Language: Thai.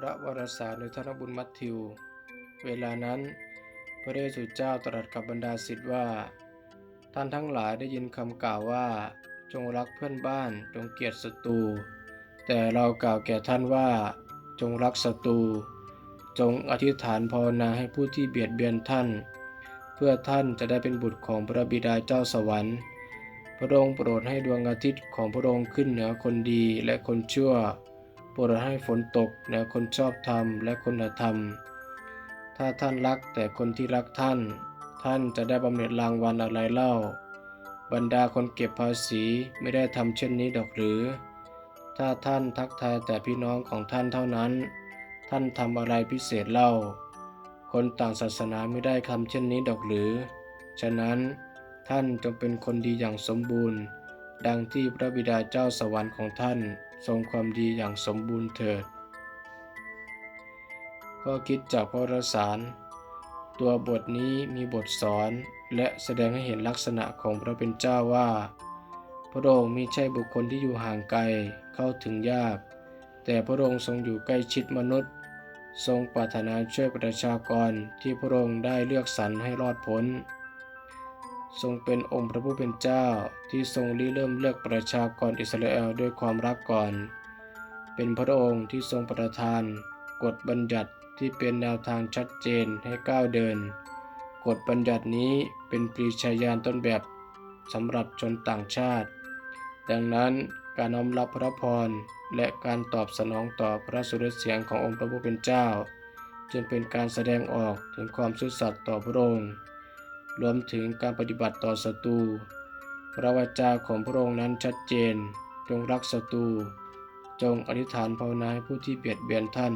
พระวรสารในธนบุญมัทธิว เวลานั้น พระเยซูเจ้าตรัสกับบรรดาศิษย์ว่า ท่านทั้งหลายได้ยินคำกล่าวว่า จงรักเพื่อนบ้านจงเกลียดศัตรู แต่เรากล่าวแก่ท่านว่า จงรักศัตรู จงอธิษฐานภาวนาให้ผู้ที่เบียดเบียนท่าน เพื่อท่านจะได้เป็นบุตรของพระบิดาเจ้าสวรรค์พระองค์โปรดให้ดวงอาทิตย์ของพระองค์ขึ้นเหนือคนดีและคนชั่ว โปรดให้ฝนตกเหนือคนชอบธรรมและคนธรรม ถ้าท่านรักแต่คนที่รักท่าน ท่านจะได้บำเหน็จรางวัลอะไรเล่า บรรดาคนเก็บภาษีไม่ได้ทำเช่นนี้ดอกหรือ ถ้าท่านทักทายแต่พี่น้องของท่านเท่านั้น ท่านทำอะไรพิเศษเล่า คนต่างศาสนาไม่ได้ทำเช่นนี้ดอกหรือ ฉะนั้นท่านจงเป็นคนดีอย่างสมบูรณ์ ดังที่พระบิดาเจ้าสวรรค์ของท่านทรงความดีอย่างสมบูรณ์เถิด ข้อคิดจากพระสาร ตัวบทนี้มีบทสอนและแสดงให้เห็นลักษณะของพระเป็นเจ้าว่า พระองค์มิใช่บุคคลที่อยู่ห่างไกลเข้าถึงยาก แต่พระองค์ทรงอยู่ใกล้ชิดมนุษย์ ทรงปรารถนาช่วยประชากรที่พระองค์ได้เลือกสรรให้รอดพ้น ทรงเป็นองค์พระผู้เป็นเจ้าที่ทรงริเริ่มเลือกประชากรอิสราเอลด้วยความรักก่อน เป็นพระองค์ที่ทรงประทาน กฎบัญญัติที่เป็นแนวทางชัดเจนให้ก้าวเดิน กฎบัญญัตินี้เป็นปรีชาญาณต้นแบบสำหรับชนต่างชาติ ดังนั้นการน้อมรับพระพรและการตอบสนองต่อพระสุรเสียงขององค์พระผู้เป็นเจ้า จึงเป็นการแสดงออกถึงความซื่อสัตย์ต่อพระองค์ รวมถึงการปฏิบัติต่อศัตรูพระวจาของพระองค์นั้นชัดเจน จงรักศัตรู จงอธิษฐานภาวนาให้ผู้ที่เบียดเบียนท่าน